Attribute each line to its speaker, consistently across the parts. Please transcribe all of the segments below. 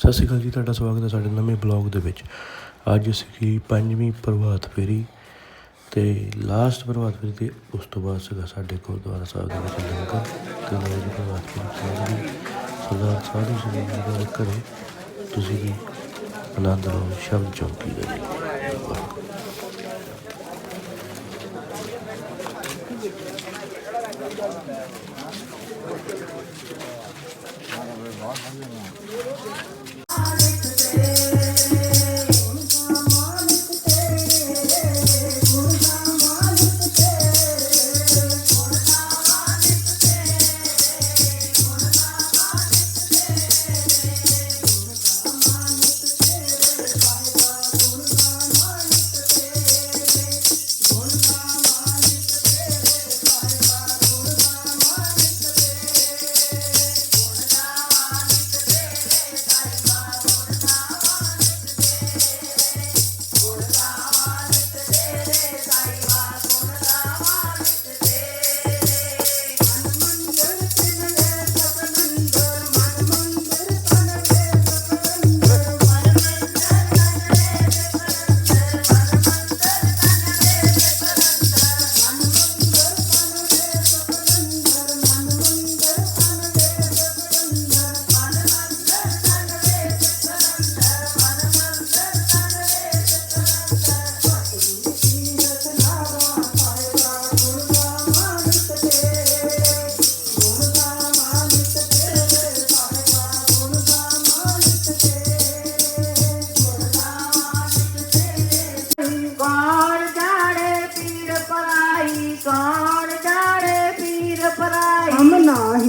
Speaker 1: ਸਤਿ ਸ਼੍ਰੀ ਅਕਾਲ ਜੀ, ਤੁਹਾਡਾ ਸਵਾਗਤ ਹੈ ਸਾਡੇ ਨਵੇਂ ਬਲੌਗ ਦੇ ਵਿੱਚ। ਅੱਜ ਸੀਗੀ ਪੰਜਵੀਂ ਪ੍ਰਭਾਤ ਫੇਰੀ ਤੇ ਲਾਸਟ ਪ੍ਰਭਾਤ ਫੇਰੀ ਤੇ ਉਸ ਤੋਂ ਬਾਅਦ ਸੀਗਾ ਸਾਡੇ ਗੁਰਦੁਆਰਾ ਸਾਹਿਬ ਦੇ ਵਿੱਚ ਲੰਗਰ ਤੇ ਲੋ ਪ੍ਰਭਾਤ ਫੇਰੀ ਚੱਲ ਸਰਦਾਰ ਸਾਧੂ ਸਿੰਘ ਜੀ ਦੇ ਘਰੇ ਤੁਸੀਂ ਵੀ ਆਨੰਦ ਲਓ, ਸ਼ਬਦ ਚੌਕੀ ਦੇ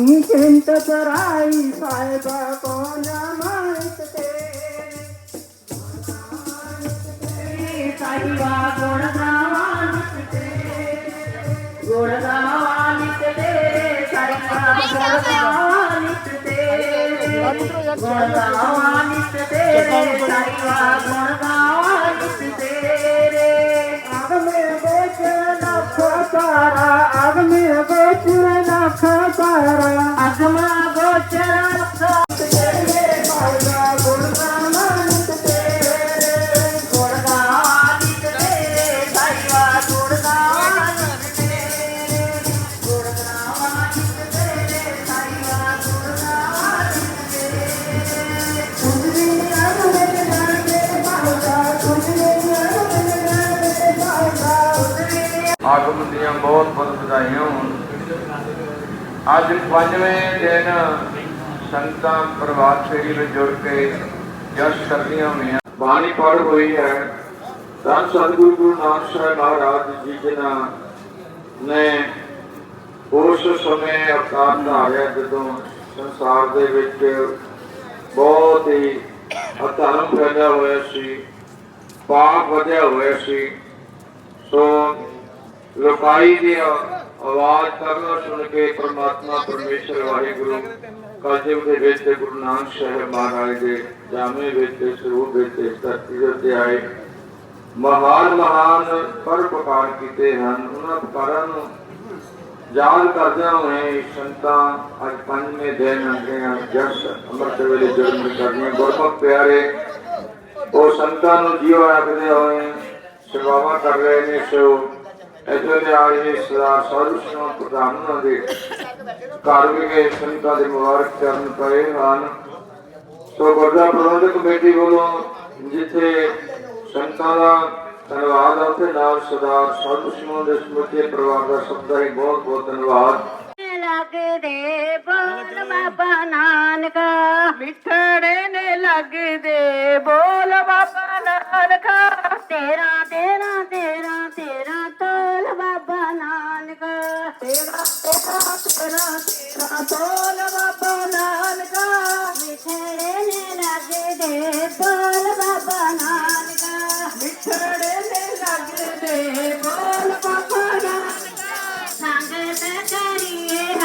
Speaker 2: चिंत पराई साहेबा को नमस्ते साहिबा गुणदावानिते गुणदावानिते साहिबा गुणदावानिते गुणदावानिते साहिबा गुणदावानिते ਤਾਰਾ ਅਗਮੇ ਵਿੱਚ ਲੱਖ ਤਾਰਾ ਅਗਮਾ ਗੋਚਰ ਲੱਖ ਤੇਰੇ
Speaker 3: ਆਗਮ ਦੀਆਂ ਬਹੁਤ ਬਹੁਤ ਵਧਾਈਆਂ ਹੋਣ। ਅੱਜ ਪੰਜਵੇਂ ਦਿਨ ਸੰਤਾਂ ਪ੍ਰਭਾਤ ਫੇਰੀ ਵਿੱਚ ਜੁੜ ਕੇ ਜਸ਼ ਕਰਦੀਆਂ ਹੋਈਆਂ। ਬਾਣੀ ਪੜ੍ਹ ਹੋਈ ਹੈ। ਤਾਂ ਸਤਿਗੁਰੂ ਗੁਰੂ ਨਾਨਕ ਸਾਹਿਬ ਮਹਾਰਾਜ ਜੀ, ਜਿਨ੍ਹਾਂ ਨੇ ਉਸ ਸਮੇਂ ਅਵਤਾਰ ਧਾਰਿਆ ਜਦੋਂ ਸੰਸਾਰ ਦੇ ਵਿੱਚ ਬਹੁਤ ਹੀ ਅਧਰਮ ਫੈਲਿਆ ਹੋਇਆ ਸੀ, ਪਾਪ ਵਧਿਆ ਹੋਇਆ ਸੀ, ਸੋ ਲੋਕਾਈ ਦੀ ਆਵਾਜ਼ ਕਰਨਾ ਸੁਣ ਕੇ ਪ੍ਰਮਾਤਮਾ ਪਰਮੇਸ਼ਰ ਵਾਹਿਗੁਰੂ, ਕਲਯੁਗ ਦੇ ਵਿੱਚ ਗੁਰੂ ਨਾਨਕ ਸਾਹਿਬ ਮਹਾਰਾਜ ਦੇ ਜਾਮੇ ਵਿੱਚ, ਸਰੂਪ ਵਿੱਚ, ਧਰਤੀ ਦੇ ਆਏ। ਮਹਾਨ ਮਹਾਨ ਪਰਪਕਾਰ ਕੀਤੇ ਹਨ। ਉਹਨਾਂ ਪਕਾਰਾਂ ਨੂੰ ਯਾਦ ਕਰਦਿਆਂ ਹੋਏ ਸੰਤਾਂ ਅੱਜ ਪੰਜਵੇਂ ਦਿਨ ਅੰਗੇ ਜਸ ਅੰਮ੍ਰਿਤ ਵੇਲੇ ਜਨਮ ਕਰਦੀਆਂ। ਗੁਰਮੁਖ ਪਿਆਰੇ, ਉਹ ਸੰਤਾਂ ਨੂੰ ਜੀਵ ਆਖਦੇ ਹੋਏ ਸੇਵਾਵਾਂ ਕਰ ਰਹੇ ਨੇ, ਸੋ ਇੱਥੇ ਦੇ ਆਏ ਸਦਾ ਸਾਧੂ ਸੰਤ ਪ੍ਰਧਾਨਾਂ ਦੇ ਘਰ ਵਿਖੇ ਸੰਤਾਂ ਦੇ ਮੁਬਾਰਕ ਚਰਨ ਪਏ ਹਨ। ਸੋ ਗੁਰਦਾ ਪ੍ਰਬੰਧਕ ਕਮੇਟੀ ਵੱਲੋਂ ਜਿੱਥੇ ਸੰਤਾਂ ਦਾ ਧੰਨਵਾਦ ਹੈ ਉੱਥੇ ਨਾਲ ਸਰਦਾਰ ਸਾਧੂ ਸਿੰਘ ਦੇ ਸਮੁੱਚੇ ਪਰਿਵਾਰ ਦਾ ਸਭ ਦਾ ਹੀ ਬਹੁਤ ਬਹੁਤ ਧੰਨਵਾਦ।
Speaker 2: ਲੱਗਦੇ ਬੋਲ ਬਾਬਾ ਨਾਨਕ। ਮਿੱਠੜੇ ਨੇ ਲੱਗਦੇ ਬੋਲ ਬਾਬਾ ਨਾਨਕ। ਤੇਰਾ ਤੇਰਾ ਤੇਰਾ ਤੇਰਾ ਤੋਲ ਬਾਬਾ ਨਾਨਕ। ਤੇਰਾ ਤੇਰਾ ਤੇਰਾ ਤੇਰਾ ਤੋਲ ਬਾਬਾ ਨਾਨਕ। ਮਿੱਠੜੇ ਨੇ ਲੱਗਦੇ ਬੋਲ ਬਾਬਾ ਨਾਨਕ। ਮਿੱਠੜੇ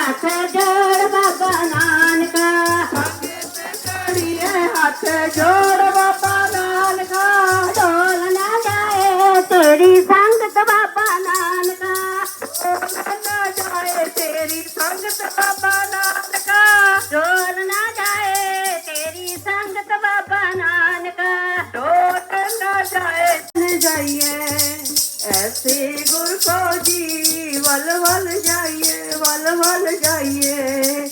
Speaker 2: हाथ जोड़ बाबा नानका। हाथ जोड़ बाबा नानका। डोल ना जाए तेरी संगत बाबा नानका। ना जाए तेरी संगत बाबा नानका। डोल ना जाए तेरी संगत बाबा नानका। डोल ना जाए जाइए, ऐसे गुरु को
Speaker 4: जी। वल वल जाइए, वल वल जाइए।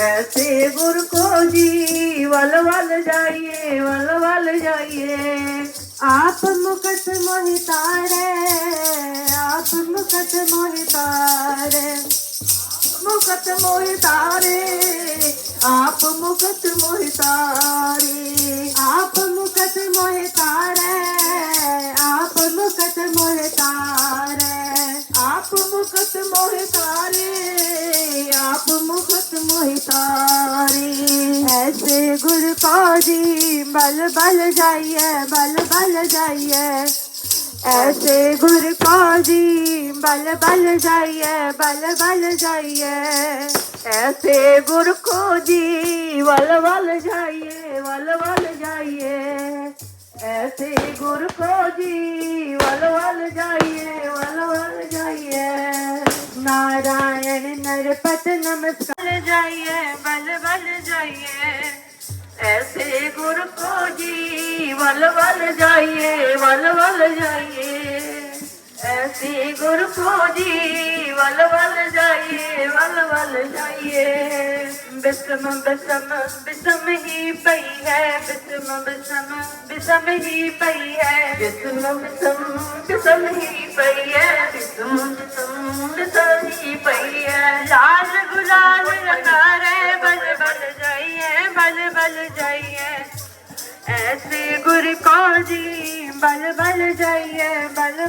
Speaker 4: ऐसे गुर को जी वल वल जाइए, वल वल जाइए। आप मुकट मोहितारे, आप मुकट मोहितारे। मुकट मोहितारे ਆਪ ਮੁਕਤ ਮੋਹਿ ਤਾਰੇ ਆਪ ਮੁਕਤ ਮੋਹਿ ਤਾਰੇ ਆਪ ਮੁਕਤ ਮੋਹਿ ਤਾਰੇ ਆਪ ਮੁਕਤ ਮੋਹਿ ਤਾਰੇ ਆਪ ਮੁਕਤ ਮੋਹਿ ਤਾਰੇ ਐਸੇ ਗੁਰ ਕੋ ਜੀ ਬਲ ਬਲ ਜਾਈਏ ਬਲ ਬਲ ਜਾਈਏ ऐसे गुर को जी बल बल जाइए बल बल जाइए ਐਸੇ ਗੁਰ ਕੋ ਜੀ, ਵਲ ਵਲ ਜਾਈਏ, ਵਲ ਵਲ ਜਾਈਏ। ਐਸੇ ਗੁਰ ਕੋ ਜੀ, ਵਲ ਵਲ ਜਾਈਏ, ਵਲ ਵਲ ਜਾਈਏ। ਨਾਰਾਇਣ ਨਰਪਤ ਨਮਸਕਾਰ। ਜਾਈਏ ਬਲ ਬਲ ਜਾਈਏ। ਐਸੇ ਗੁਰ ਕੋ ਜੀ, ਵਲ ਵਲ ਜਾਈਏ, ਵਲ ਵਲ ਜਾਈਏ। ऐसे गुर को जी वल वल जाइए, वल वल जाइए। बिसम बिसम बिसम ही पई है बिसम बिसम बिसम ही पई है। बिसम बिसम बिसम ही पई है बिसम बिसम बिसम ही पई है। लाल गुलाल रंगारे, बल बल जाइए, बल बल जाइए। ऐसे गुरु को जी, बल बल जाइए, बल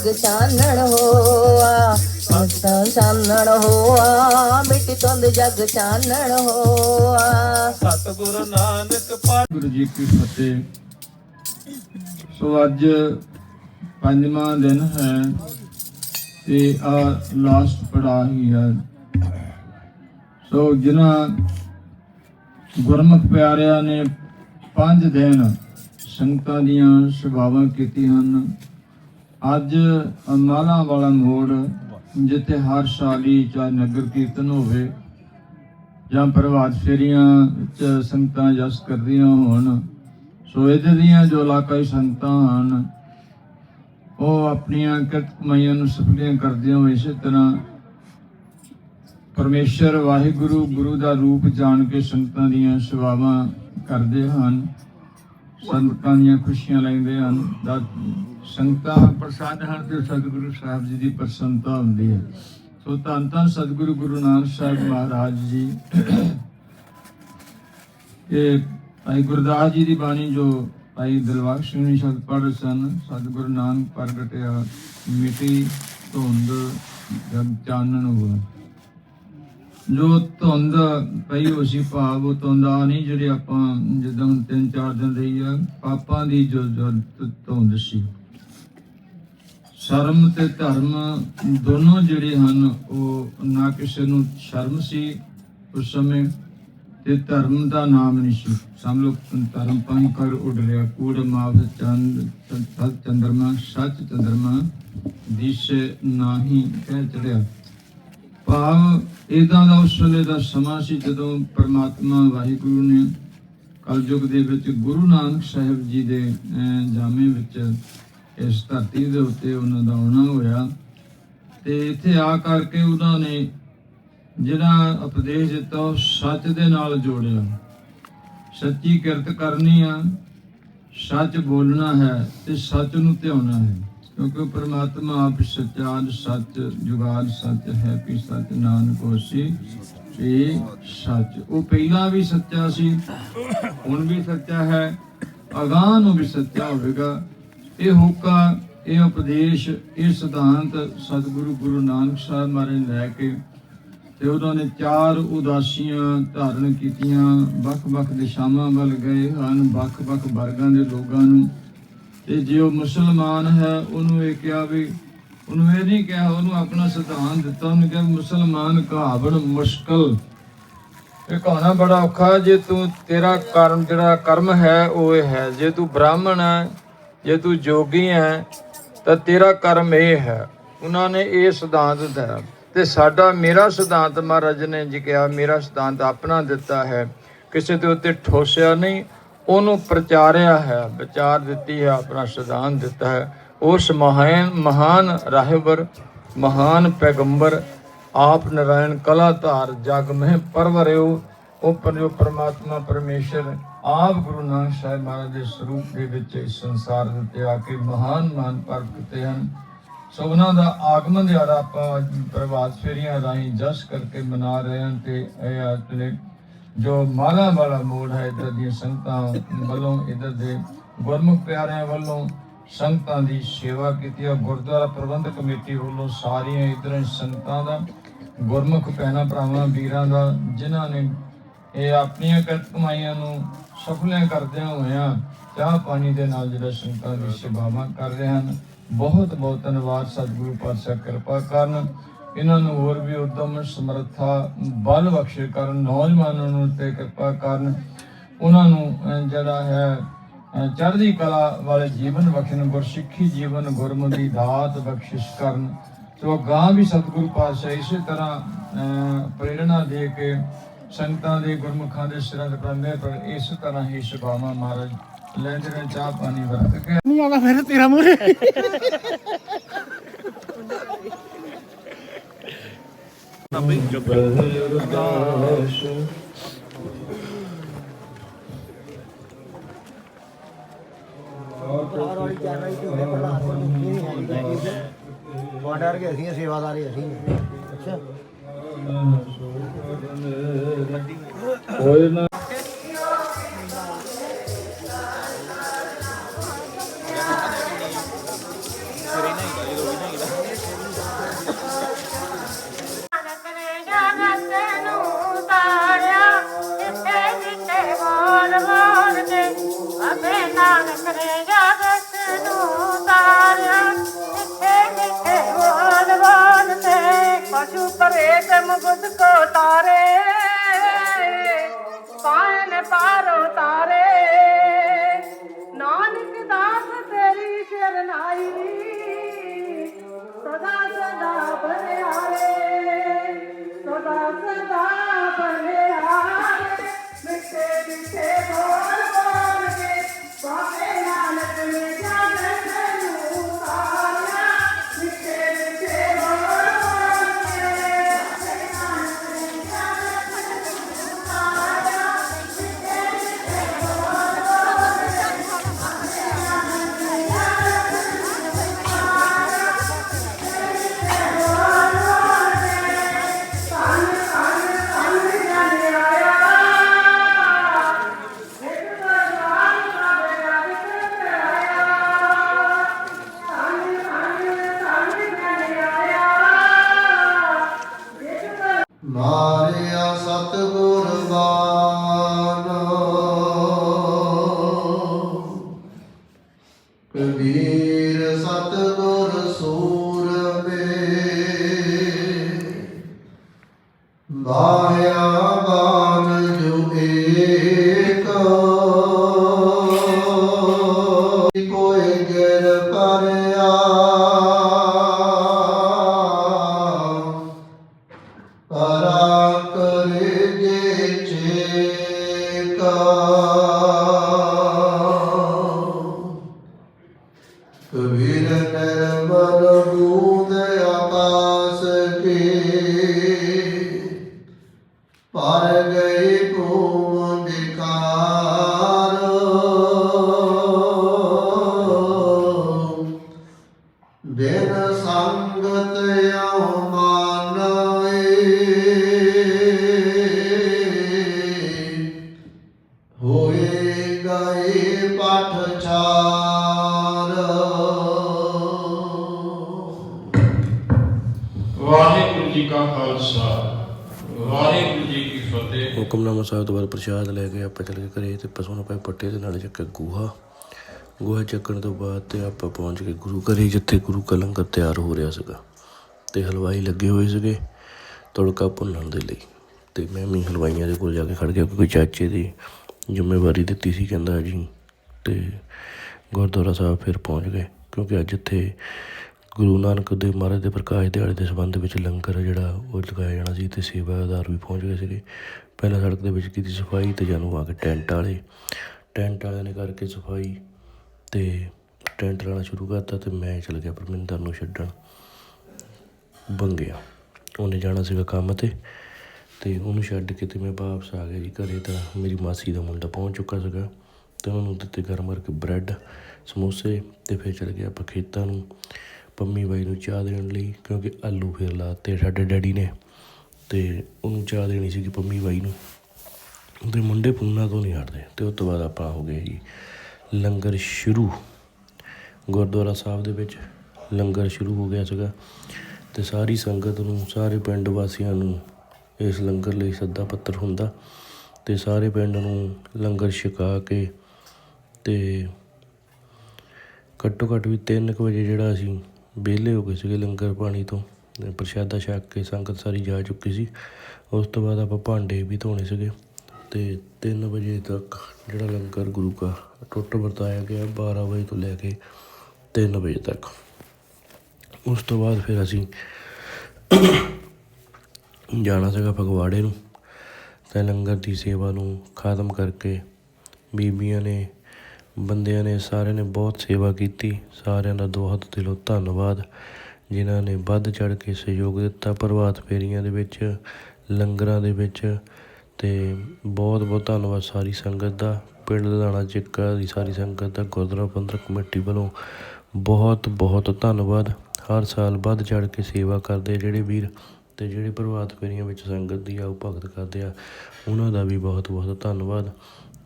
Speaker 5: ਜਗ ਚਾਨਣ ਹੋਆ ਮਿੱਟਾ ਚਾਨਣ ਹੋਆ ਮਿੱਟੀ
Speaker 4: ਤੁੰਦ ਜਗ ਚਾਨਣ ਹੋਆ।
Speaker 5: ਸਤਿਗੁਰੂ ਨਾਨਕ ਗੁਰੂ ਜੀ ਕੀ ਫਤਿਹ। ਸੋ ਅੱਜ ਪੰਜਵਾਂ ਦਿਨ ਹੈ ਤੇ ਆ ਲਾਸਟ ਪੜਾ ਹੀ ਹੈ। ਸੋ ਜਿਨ੍ਹਾਂ ਗੁਰਮੁਖ ਪਿਆਰਿਆਂ ਨੇ ਪੰਜ ਦਿਨ ਸੰਗਤਾਂ ਦੀਆਂ ਸੇਵਾਵਾਂ ਕੀਤੀਆਂ ਹਨ ਅੱਜ ਅਮਾਲਾ ਵਾਲਾ ਮੋੜ ਜਿੱਥੇ ਹਰ ਸਾਲੀ ਚਾਹੇ ਨਗਰ ਕੀਰਤਨ ਹੋਵੇ ਜਾਂ ਪ੍ਰਭਾਤ ਫੇਰੀਆਂ ਚ ਸੰਗਤਾਂ ਜਸ ਕਰਦੀਆਂ ਹੋਣ, ਸੋ ਇਹਦੇ ਦੀਆਂ ਜੋ ਇਲਾਕਾਈ ਸੰਗਤਾਂ ਹਨ, ਉਹ ਆਪਣੀਆਂ ਕਿਰਤ ਕਮਾਈਆਂ ਨੂੰ ਸਫਲੀਆਂ ਕਰਦੀਆਂ ਹੋਏ ਇਸੇ ਤਰ੍ਹਾਂ ਪਰਮੇਸ਼ਰ ਵਾਹਿਗੁਰੂ, ਗੁਰੂ ਦਾ ਰੂਪ ਜਾਣ ਕੇ ਸੰਗਤਾਂ ਦੀਆਂ ਸੇਵਾਵਾਂ ਕਰਦੇ ਹਨ, ਸੰਗਤਾਂ ਦੀਆਂ ਖੁਸ਼ੀਆਂ ਲੈਂਦੇ ਹਨ ਸੰਗਤਾਂ ਪ੍ਰਸਾਦ ਹਨ ਤੇ ਸਤਿਗੁਰੂ ਸਾਹਿਬ ਜੀ ਦੀ ਪ੍ਰਸੰਨਤਾ ਹੁੰਦੀ ਹੈ। ਸੋ ਧੰਨ ਧੰਨ ਸਤਿਗੁਰੂ ਗੁਰੂ ਨਾਨਕ ਸਾਹਿਬ ਮਹਾਰਾਜ ਜੀ। ਇਹ ਭਾਈ ਗੁਰਦਾਸ ਜੀ ਦੀ ਬਾਣੀ ਜੋ ਭਾਈ ਦਿਲਵਾਗ ਸਿੰਘ ਜੀ ਸ਼ਬਦ ਪੜ੍ਹ ਸਨ, ਸਤਿਗੁਰੂ ਨਾਨਕ ਪ੍ਰਗਟਿਆ ਮਿਟੀ ਧੁੰਦ ਜਗ ਚਾਨਣ ਹੋਆ। ਜੋ ਧੁੰਦ ਪਈ ਹੋਈ ਸੀ ਭਾਵ, ਉਹ ਧੁੰਦ ਆ ਨਹੀਂ, ਜਿਹੜੇ ਆਪਾਂ ਜਦੋਂ ਹੁਣ ਤਿੰਨ ਚਾਰ ਦਿਨ ਰਹੀ ਆ, ਪਾਪਾਂ ਦੀ ਜੋ ਧੁੰਦ ਸੀ। ਸ਼ਰਮ ਤੇ ਧਰਮ ਦੋਨੋਂ ਜਿਹੜੇ ਹਨ, ਉਹ ਨਾ ਕਿਸੇ ਨੂੰ ਸ਼ਰਮ ਸੀ ਉਸ ਸਮੇਂ ਤੇ ਧਰਮ ਦਾ ਨਾਮ ਨਹੀਂ ਸੀ। ਸਭ ਲੋਕ ਧਰਮ ਪੰਨ ਕਰ ਉੱਡ ਰਿਹਾ। ਕੂੜ ਮਾਵ ਚੰਦ ਸਤ ਚੰਦਰਮਾ, ਸੱਚ, ਚੰਦਰਮਾ, ਦਿਸੇ ਨਾਹੀ ਕਹਿ ਚੜਿਆ। ਭਾਵ ਇਦਾਂ ਦਾ ਉਸ ਵੇਲੇ ਦਾ ਸਮਾਂ ਸੀ ਜਦੋਂ ਪਰਮਾਤਮਾ ਵਾਹਿਗੁਰੂ ਨੇ ਕਲਯੁਗ ਦੇ ਵਿੱਚ ਗੁਰੂ ਨਾਨਕ ਸਾਹਿਬ ਜੀ ਦੇ ਜਾਮੇ ਵਿੱਚ ਇਸ ਧਰਤੀ ਦੇ ਉੱਤੇ ਉਹਨਾਂ ਦਾ ਆਉਣਾ ਹੋਇਆ। ਤੇ ਇੱਥੇ ਆ ਕਰਕੇ ਉਹਨਾਂ ਨੇ ਜਿਹੜਾ ਉਪਦੇਸ਼ ਦਿੱਤਾ, ਉਹ ਸੱਚ ਦੇ ਨਾਲ ਜੋੜਿਆ। ਸੱਚੀ ਕਿਰਤ ਕਰਨੀ ਆ, ਸੱਚ ਬੋਲਣਾ ਹੈ ਤੇ ਸੱਚ ਨੂੰ ਧਿਆਉਣਾ ਹੈ। ਕਿਉਂਕਿ ਪ੍ਰਮਾਤਮਾ ਆਪ ਸੱਚਾ ਸੱਚ ਜੁਗਾਦ ਸੱਚ ਹੈ ਕਿ ਸੱਚ, ਨਾਨਕ ਹੋਸੀ ਇਹ ਸੱਚ। ਉਹ ਪਹਿਲਾਂ ਵੀ ਸੱਚਾ ਸੀ, ਹੁਣ ਵੀ ਸੱਚਾ ਹੈ, ਅਗਾਂਹ ਨੂੰ ਵੀ ਸੱਚਾ ਹੋਵੇਗਾ। ਇਹ ਹੋਕਾ, ਇਹ ਉਪਦੇਸ਼, ਇਹ ਸਿਧਾਂਤ ਸਤਿਗੁਰੂ ਗੁਰੂ ਨਾਨਕ ਸਾਹਿਬ ਮਾਰੇ ਲੈ ਕੇ ਤੇ ਉਹਨਾਂ ਨੇ ਚਾਰ ਉਦਾਸੀਆਂ ਧਾਰਨ ਕੀਤੀਆਂ। ਵੱਖ-ਵੱਖ ਦਿਸ਼ਾਵਾਂ ਵੱਲ ਗਏ ਹਨ, ਵੱਖ-ਵੱਖ ਵਰਗਾਂ ਦੇ ਲੋਕਾਂ ਨੂੰ। ਤੇ ਜੇ ਉਹ ਮੁਸਲਮਾਨ ਹੈ, ਉਹਨੂੰ ਇਹ ਕਿਹਾ ਵੀ, ਉਹਨੂੰ ਇਹ ਨਹੀਂ ਕਿਹਾ, ਉਹਨੂੰ ਆਪਣਾ ਸਿਧਾਂਤ ਦਿੱਤਾ। ਉਹਨੂੰ ਕਿਹਾ ਮੁਸਲਮਾਨ ਕਹਾਵਣ ਮੁਸ਼ਕਲ। ਇਹ ਕਹਾਣਾ ਬੜਾ ਔਖਾ, ਜੇ ਤੂੰ ਤੇਰਾ ਕਰਮ, ਜਿਹੜਾ ਕਰਮ ਹੈ, ਉਹ ਇਹ ਹੈ। ਜੇ ਤੂੰ ਬ੍ਰਾਹਮਣ ਹੈ ਜੇ ਤੂੰ ਜੋਗੀ ਹੈ ਤਾਂ ਤੇਰਾ ਕਰਮ ਇਹ ਹੈ। ਉਹਨਾਂ ਨੇ ਇਹ ਸਿਧਾਂਤ ਦਿੱਤਾ। ਤੇ ਸਾਡਾ ਮੇਰਾ ਸਿਧਾਂਤ ਮਹਾਰਾਜ ਨੇ ਜੀ ਕਿਹਾ, ਮੇਰਾ ਸਿਧਾਂਤ ਆਪਣਾ ਦਿੱਤਾ ਹੈ। ਕਿਸੇ ਦੇ ਉੱਤੇ ਠੋਸਿਆ ਨਹੀਂ, ਉਹਨੂੰ ਪ੍ਰਚਾਰਿਆ ਹੈ, ਵਿਚਾਰ ਦਿੱਤੀ ਹੈ, ਆਪਣਾ ਸਿਧਾਂਤ ਦਿੱਤਾ ਹੈ। ਉਸ ਮਹਾਨ ਮਹਾਨ ਰਾਹਬਰ ਮਹਾਨ ਪੈਗੰਬਰ, ਆਪ ਨਰਾਇਣ ਕਲਾ ਧਾਰ ਜਗ ਮਹਿ ਪਰਵਰਿਓ, ਉਹ ਪਰ ਜੋ ਪਰਮੇਸ਼ਰ ਆਪ ਗੁਰੂ ਨਾਨਕ ਸਾਹਿਬ ਮਹਾਰਾਜ ਦੇ ਸਰੂਪ ਦੇ ਵਿੱਚ ਇਸ ਸੰਸਾਰ ਦੇ ਉੱਤੇ ਆ ਕੇ ਮਹਾਨ ਮਾਨ ਪ੍ਰਗਟ ਕੀਤੇ ਹਨ। ਸੋ ਉਹਨਾਂ ਦਾ ਆਗਮਨ ਦਿਹਾੜਾ ਆਪਾਂ ਅੱਜ ਪ੍ਰਭਾਤ ਫੇਰੀਆਂ ਰਾਹੀਂ ਜਸ ਕਰਕੇ ਮਨਾ ਰਹੇ ਹਾਂ ਤੇ ਇਹ ਆਪਣੇ ਜੋ ਮਾਲਾ ਵਾਲਾ ਮੋੜ ਹੈ, ਇਧਰ ਦੀਆਂ ਸੰਗਤਾਂ ਵੱਲੋਂ, ਇਧਰ ਦੇ ਗੁਰਮੁਖ ਪਿਆਰਿਆਂ ਵੱਲੋਂ ਸੰਗਤਾਂ ਦੀ ਸੇਵਾ ਕੀਤੀ ਹੈ ਗੁਰਦੁਆਰਾ ਪ੍ਰਬੰਧਕ ਕਮੇਟੀ ਵੱਲੋਂ ਸਾਰੀਆਂ ਇਧਰ ਸੰਗਤਾਂ ਦਾ, ਗੁਰਮੁਖ ਭੈਣਾਂ ਭਰਾਵਾਂ, ਵੀਰਾਂ ਦਾ, ਜਿਨ੍ਹਾਂ ਨੇ ਇਹ ਆਪਣੀਆਂ ਕਮਾਈਆਂ ਨੂੰ ਸਫਲੀਆਂ ਕਰਦਿਆਂ ਹੋਇਆਂ ਚਾਹ ਪਾਣੀ ਦੇ ਨਾਲ ਜਿਹੜਾ ਸੰਗਤਾਂ ਦੀ ਸੇਵਾਵਾਂ ਕਰ ਰਹੇ ਹਨ, ਬਹੁਤ ਬਹੁਤ ਧੰਨਵਾਦ ਸਤਿਗੁਰੂ ਪਾਤਸ਼ਾਹ ਕਿਰਪਾ ਕਰਨ। ਇਹਨਾਂ ਨੂੰ ਹੋਰ ਵੀ ਉਦਮ ਸਮਰੱਥਾ ਬਲ ਬਖਸ਼ੇ ਕਰਨ, ਨੌਜਵਾਨਾਂ ਨੂੰ ਤੇ ਕਿਰਪਾ ਕਰਨ। ਉਹਨਾਂ ਨੂੰ ਜਿਹੜਾ ਹੈ ਚੜ੍ਹਦੀ ਕਲਾ ਵਾਲੇ ਜੀਵਨ ਬਖਸ਼ਣ, ਗੁਰਸਿੱਖੀ ਜੀਵਨ ਗੁਰਮਤਿ ਦਾਤ ਬਖਸ਼ਿਸ਼ ਕਰਨ। ਸੋ ਗਾਂ ਵੀ ਸਤਿਗੁਰੂ ਪਾਤਸ਼ਾਹ ਇਸੇ ਤਰ੍ਹਾਂ ਪ੍ਰੇਰਣਾ ਦੇ ਕੇ ਸੰਗਤਾਂ ਦੇ ਗੁਰਮੁਖਾਂ ਦੇ ਸਿਰਾਂ ਤੇ ਪ੍ਰਮੇ ਪਰ ਇਸ ਤਰ੍ਹਾਂ ਹੀ ਸੁਭਾਵਾਂ ਮਹਾਰਾਜ ਲੈਂਦੇ ਨੇ ਚਾਹ ਪਾਣੀ ਵਰਤ ਕੇ।
Speaker 6: ਨਹੀਂ ਆਉਂਦਾ ਫਿਰ ਤੇਰਾ ਮੂਹਰੇ
Speaker 1: ਤੁਹਾਡੇ ਵਰਗੇ ਅਸੀਂ ਹਾਂ, ਸੇਵਾਦਾਰੀ ਅਸੀਂ।
Speaker 7: Hallelujah. ਪ੍ਰਸ਼ਾਦ ਲੈ ਕੇ ਆਪਾਂ ਚੱਲ ਗਏ ਘਰੇ ਤੇ ਪਸ਼ੂ ਨੂੰ ਪਏ ਪੱਟੇ ਦੇ ਨਾਲ ਚੱਕਿਆ ਗੂਹਾ। ਗੋਹਾ ਚੱਕਣ ਤੋਂ ਬਾਅਦ ਤੇ ਆਪਾਂ ਪਹੁੰਚ ਗਏ ਗੁਰੂ ਘਰੇ, ਜਿੱਥੇ ਗੁਰੂ ਕਾ ਲੰਗਰ ਤਿਆਰ ਹੋ ਰਿਹਾ ਸੀਗਾ। ਤੇ ਹਲਵਾਈ ਲੱਗੇ ਹੋਏ ਸੀਗੇ ਤੜਕਾ ਭੁੰਨਣ ਦੇ ਲਈ। ਤੇ ਮੈਂ ਵੀ ਹਲਵਾਈਆਂ ਦੇ ਕੋਲ ਜਾ ਕੇ ਖੜ ਗਿਆ ਕਿਉਂਕਿ ਚਾਚੇ ਦੀ ਜ਼ਿੰਮੇਵਾਰੀ ਦਿੱਤੀ ਸੀ, ਕਹਿੰਦਾ ਜੀ। ਤੇ ਗੁਰਦੁਆਰਾ ਸਾਹਿਬ ਫਿਰ ਪਹੁੰਚ ਗਏ ਕਿਉਂਕਿ ਅੱਜ ਇੱਥੇ ਗੁਰੂ ਨਾਨਕ ਦੇਵ ਮਹਾਰਾਜ ਦੇ ਪ੍ਰਕਾਸ਼ ਦਿਹਾੜੇ ਦੇ ਸੰਬੰਧ ਵਿੱਚ ਲੰਗਰ ਜਿਹੜਾ ਉਹ ਲਗਾਇਆ ਜਾਣਾ ਸੀ ਤੇ ਸੇਵਾਦਾਰ ਵੀ ਪਹੁੰਚ ਗਏ ਸੀਗੇ। ਪਹਿਲਾਂ ਸੜਕ ਦੇ ਵਿੱਚ ਕੀਤੀ ਸਫ਼ਾਈ ਤੇ ਜਾਨੂੰ ਆ ਕੇ ਟੈਂਟ ਵਾਲੇ। ਟੈਂਟ ਵਾਲਿਆਂ ਨੇ ਕਰਕੇ ਸਫ਼ਾਈ ਤੇ ਟੈਂਟ ਲਾਣਾ ਸ਼ੁਰੂ ਕਰਤਾ ਤੇ ਮੈਂ ਚਲ ਗਿਆ ਪਰਮਿੰਦਰ ਨੂੰ ਛੱਡਣ। ਬੰਗਿਆ। ਉਹਨੇ ਜਾਣਾ ਸੀਗਾ ਕੰਮ ਤੇ ਤੇ ਉਹਨੂੰ ਛੱਡ ਕੇ ਤੇ ਮੈਂ ਵਾਪਸ ਆ ਗਿਆ ਜੀ ਘਰੇ ਤਾਂ ਮੇਰੀ ਮਾਸੀ ਦਾ ਮੁੰਡਾ ਪਹੁੰਚ ਚੁੱਕਾ ਸੀਗਾ ਤੇ ਉਹਨੂੰ ਦਿੱਤੇ ਗਰਮ ਕਰਕੇ ਬ੍ਰੈਡ, ਸਮੋਸੇ ਤੇ ਫਿਰ ਚਲ ਗਿਆ ਆਪਾਂ ਖੇਤਾਂ ਨੂੰ। ਪੰਮੀ ਬਾਈ ਨੂੰ ਚਾਹ ਦੇਣ ਲਈ, ਕਿਉਂਕਿ ਆਲੂ ਫੇਰ ਲਾਤੇ ਸਾਡੇ ਡੈਡੀ ਨੇ ਤੇ ਉਹਨੂੰ ਚਾਹ ਦੇਣੀ ਸੀਗੀ ਪੰਮੀ ਬਾਈ ਨੂੰ। ਤੇ ਮੁੰਡੇ ਪੁੰਨਾ ਤੋਂ ਨਹੀਂ ਹਟਦੇ, ਤੇ ਉਸ ਤੋਂ ਬਾਅਦ ਆਪਾਂ ਹੋ ਗਏ ਜੀ ਲੰਗਰ ਸ਼ੁਰੂ। ਗੁਰਦੁਆਰਾ ਸਾਹਿਬ ਦੇ ਵਿੱਚ ਲੰਗਰ ਸ਼ੁਰੂ ਹੋ ਗਿਆ ਸੀਗਾ ਤੇ ਸਾਰੀ ਸੰਗਤ ਨੂੰ, ਸਾਰੇ ਪਿੰਡ ਵਾਸੀਆਂ ਨੂੰ ਇਸ ਲੰਗਰ ਲਈ ਸੱਦਾ ਪੱਤਰ ਹੁੰਦਾ ਤੇ ਸਾਰੇ ਪਿੰਡ ਨੂੰ ਲੰਗਰ ਛਕਾ ਕੇ ਤੇ ਘੱਟੋ ਘੱਟ ਵੀ 3 ਵਜੇ ਜਿਹੜਾ ਅਸੀਂ ਵਿਹਲੇ ਹੋ ਗਏ ਸੀਗੇ ਲੰਗਰ ਪਾਣੀ ਤੋਂ। ਪ੍ਰਸ਼ਾਦਾ ਛਕ ਕੇ ਸੰਗਤ ਸਾਰੀ ਜਾ ਚੁੱਕੀ ਸੀ। ਉਸ ਤੋਂ ਬਾਅਦ ਆਪਾਂ ਭਾਂਡੇ ਵੀ ਧੋਣੇ ਸੀਗੇ ਅਤੇ ਤਿੰਨ ਵਜੇ ਤੱਕ ਜਿਹੜਾ ਲੰਗਰ ਗੁਰੂ ਕਾ ਟੁੱਟ ਵਰਤਾਇਆ ਗਿਆ 12 ਵਜੇ ਤੋਂ ਲੈ ਕੇ ਤਿੰਨ ਵਜੇ ਤੱਕ। ਉਸ ਤੋਂ ਬਾਅਦ ਫਿਰ ਅਸੀਂ ਜਾਣਾ ਸੀਗਾ ਫਗਵਾੜੇ ਨੂੰ। ਤੇ ਲੰਗਰ ਦੀ ਸੇਵਾ ਨੂੰ ਖਤਮ ਕਰਕੇ ਬੀਬੀਆਂ ਨੇ ਬੰਦਿਆਂ ਨੇ ਸਾਰਿਆਂ ਨੇ ਬਹੁਤ ਸੇਵਾ ਕੀਤੀ। ਸਾਰਿਆਂ ਦਾ ਦੋ ਹੱਥ ਦਿਲੋਂ ਧੰਨਵਾਦ। ਜਿਨ੍ਹਾਂ ਨੇ ਵੱਧ ਚੜ ਕੇ ਸਹਿਯੋਗ ਦਿੱਤਾ ਪ੍ਰਭਾਤ ਫੇਰੀਆਂ ਦੇ ਵਿੱਚ, ਲੰਗਰਾਂ ਦੇ ਵਿੱਚ। ਤੇ ਬਹੁਤ ਬਹੁਤ ਧੰਨਵਾਦ ਸਾਰੀ ਸੰਗਤ ਦਾ। ਪਿੰਡ ਲੁਧਿਆਣਾ ਚਿੱਕਾ ਦੀ ਸਾਰੀ ਸੰਗਤ ਦਾ, ਗੁਰਦੁਆਰਾ ਪ੍ਰਬੰਧਕ ਕਮੇਟੀ ਵੱਲੋਂ ਬਹੁਤ ਬਹੁਤ ਧੰਨਵਾਦ। ਹਰ ਸਾਲ ਵੱਧ ਚੜ ਕੇ ਸੇਵਾ ਕਰਦੇ ਜਿਹੜੇ ਵੀਰ ਤੇ ਜਿਹੜੇ ਪ੍ਰਭਾਤ ਫੇਰੀਆਂ ਵਿੱਚ ਸੰਗਤ ਦੀ ਆਉ ਭਗਤ ਕਰਦੇ ਆ, ਉਹਨਾਂ ਦਾ ਵੀ ਬਹੁਤ ਬਹੁਤ ਧੰਨਵਾਦ।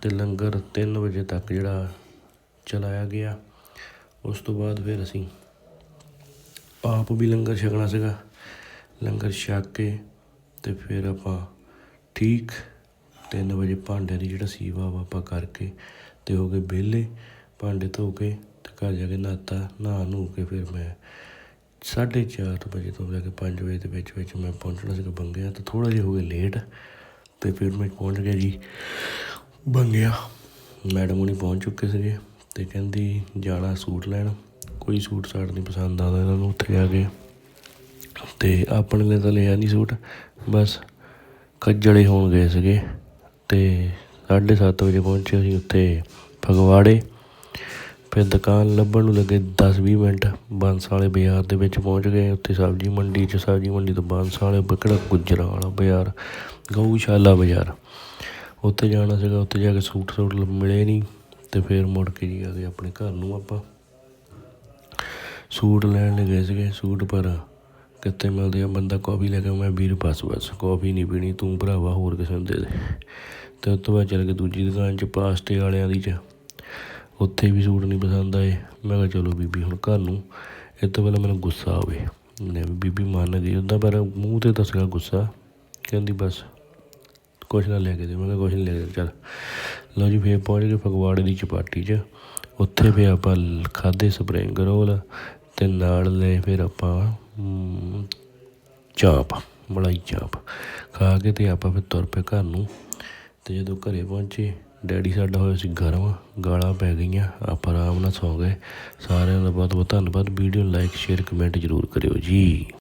Speaker 7: ਤੇ ਲੰਗਰ 3 ਵਜੇ ਤੱਕ ਜਿਹੜਾ ਚਲਾਇਆ ਗਿਆ। ਉਸ ਤੋਂ ਬਾਅਦ ਫਿਰ ਅਸੀਂ ਆਪ ਵੀ ਲੰਗਰ ਛਕਣਾ ਸੀਗਾ। ਲੰਗਰ ਛਕ ਕੇ ਤੇ ਫਿਰ ਆਪਾਂ ਠੀਕ 3 ਵਜੇ ਭਾਂਡਿਆਂ ਦੀ ਜਿਹੜਾ ਸੀਵਾ ਵਾ ਆਪਾਂ ਕਰਕੇ ਤੇ ਹੋ ਗਏ ਵਿਹਲੇ। ਭਾਂਡੇ ਧੋ ਕੇ ਤੇ ਘਰ ਜਾ ਕੇ ਨਹਾਤਾ ਨਹਾ ਨੂੰ ਕੇ ਫਿਰ ਮੈਂ ਸਾਢੇ ਚਾਰ ਵਜੇ ਤੋਂ ਲੈ ਕੇ 5 ਵਜੇ ਦੇ ਵਿੱਚ ਵਿੱਚ ਮੈਂ ਪਹੁੰਚਣਾ ਸੀਗਾ ਬੰਗਿਆ ਤਾਂ। ਥੋੜਾ ਜਿਹਾ ਹੋ ਗਿਆ ਲੇਟ ਤੇ ਫਿਰ ਮੈਂ ਪਹੁੰਚ ਗਿਆ ਜੀ ਬੰਗਿਆ। ਮੈਡਮ ਹੁਣੀ ਪਹੁੰਚ ਚੁੱਕੇ ਸੀਗੇ। ਅਤੇ ਕਹਿੰਦੀ, ਜਾਣਾ ਸੂਟ ਲੈਣ। ਕੋਈ ਸੂਟ ਸਾਟ ਨਹੀਂ ਪਸੰਦ ਆਉਂਦਾ ਇਹਨਾਂ ਨੂੰ ਉੱਥੇ ਜਾ ਕੇ। ਤੇ ਆਪਣੇ ਲਈ ਤਾਂ ਲਿਆ ਨਹੀਂ ਸੂਟ। ਬਸ ਖੱਜਲੇ ਹੋਣ ਗਏ ਸੀਗੇ। ਤੇ 7:30 ਵਜੇ ਪਹੁੰਚੇ ਅਸੀਂ ਉੱਥੇ ਫਗਵਾੜੇ। ਫਿਰ ਦੁਕਾਨ ਲੱਭਣ ਨੂੰ ਲੱਗੇ 10-20 ਮਿੰਟ। ਬਾਂਸ ਵਾਲੇ ਬਾਜ਼ਾਰ ਦੇ ਵਿੱਚ ਪਹੁੰਚ ਗਏ। ਉੱਥੇ ਸਬਜ਼ੀ ਮੰਡੀ 'ਚ, ਸਬਜ਼ੀ ਮੰਡੀ ਤੋਂ ਬਾਂਸ ਵਾਲੇ ਬਕੜਾ ਗੁੱਜਰਾਂ ਵਾਲਾ ਬਾਜ਼ਾਰ, ਗਊਸ਼ਾਲਾ ਬਾਜ਼ਾਰ। ਉੱਥੇ ਜਾਣਾ ਸੀਗਾ। ਉੱਥੇ ਜਾ ਕੇ ਸੂਟ ਸੂਟ ਮਿਲੇ ਨਹੀਂ ਤੇ ਫਿਰ ਮੁੜ ਕੇ ਜੀ ਆ ਗਏ ਆਪਣੇ ਘਰ ਨੂੰ ਆਪਾਂ। ਸੂਟ ਲੈਣ ਲਈ ਗਏ ਸੀਗੇ ਸੂਟ, ਪਰ ਕਿੱਥੇ ਮਿਲਦੇ ਆ? ਬੰਦਾ ਕਾਫੀ ਲੈ ਕੇ ਮੈਂ ਵੀਰ ਬਸ ਬਸ ਕਾਫੀ ਨਹੀਂ ਪੀਣੀ, ਤੂੰ ਭਰਾਵਾ ਹੋਰ ਕਿਸੇ ਨੂੰ ਦੇ ਦੇ। ਤੇ ਉਸ ਤੋਂ ਬਾਅਦ ਚੱਲ ਕੇ ਦੂਜੀ ਦੁਕਾਨ 'ਚ ਪਾਸਟੇ ਵਾਲਿਆਂ ਦੀ 'ਚ। ਉੱਥੇ ਵੀ ਸੂਟ ਨਹੀਂ ਪਸੰਦ ਆਏ। ਮੈਂ ਕਿਹਾ ਚਲੋ ਬੀਬੀ, ਹੁਣ ਘਰ ਨੂੰ ਇਹ ਤੋਂ ਪਹਿਲਾਂ ਮੈਨੂੰ ਗੁੱਸਾ ਆਵੇ। ਨੇ ਬੀਬੀ ਮੰਨ ਗਈ ਉੱਦਾਂ ਪਰ ਮੂੰਹ ਤੇ ਤਾਂ ਸੀਗਾ ਗੁੱਸਾ। ਕਹਿੰਦੀ ਬਸ, ਕੁਛ ਨਾ ਲੈ ਕੇ ਦੇ। ਮੈਂ ਕਿਹਾ ਕੁਛ ਨਹੀਂ ਲੈ ਕੇ ਚੱਲ। ਲਓ ਜੀ ਫੇਰ ਪਹੁੰਚ ਗਏ ਫਗਵਾੜੇ ਦੀ ਚਪਾਟੀ 'ਚ। ਉੱਥੇ ਫੇਰ ਆਪਾਂ ਖਾਦੇ ਸਪਰਿੰਗ ਰੋਲ ਤੇ ਨਾਲ ਲੈ ਫਿਰ ਆਪਾਂ ਹਮ, ਚਾਪ ਮਲਾਈ ਚਾਪ। ਖਾ ਕੇ ਤੇ ਆਪਾਂ ਫਿਰ ਤੁਰ ਪਏ ਘਰ ਨੂੰ ਤੇ ਜਦੋਂ ਘਰੇ ਪਹੁੰਚੇ ਡੈਡੀ ਸਾਡਾ ਹੋਇਆ ਸੀ ਗਰਮ ਗਾਲਾਂ ਪੈ ਗਈਆਂ ਆਪਾਂ ਆਰਾਮ ਨਾਲ ਸੌਂ ਗਏ। ਸਾਰਿਆਂ ਦਾ ਬਹੁਤ ਬਹੁਤ ਧੰਨਵਾਦ। ਵੀਡੀਓ ਲਾਈਕ ਸ਼ੇਅਰ ਕਮੈਂਟ ਜ਼ਰੂਰ ਕਰਿਓ ਜੀ।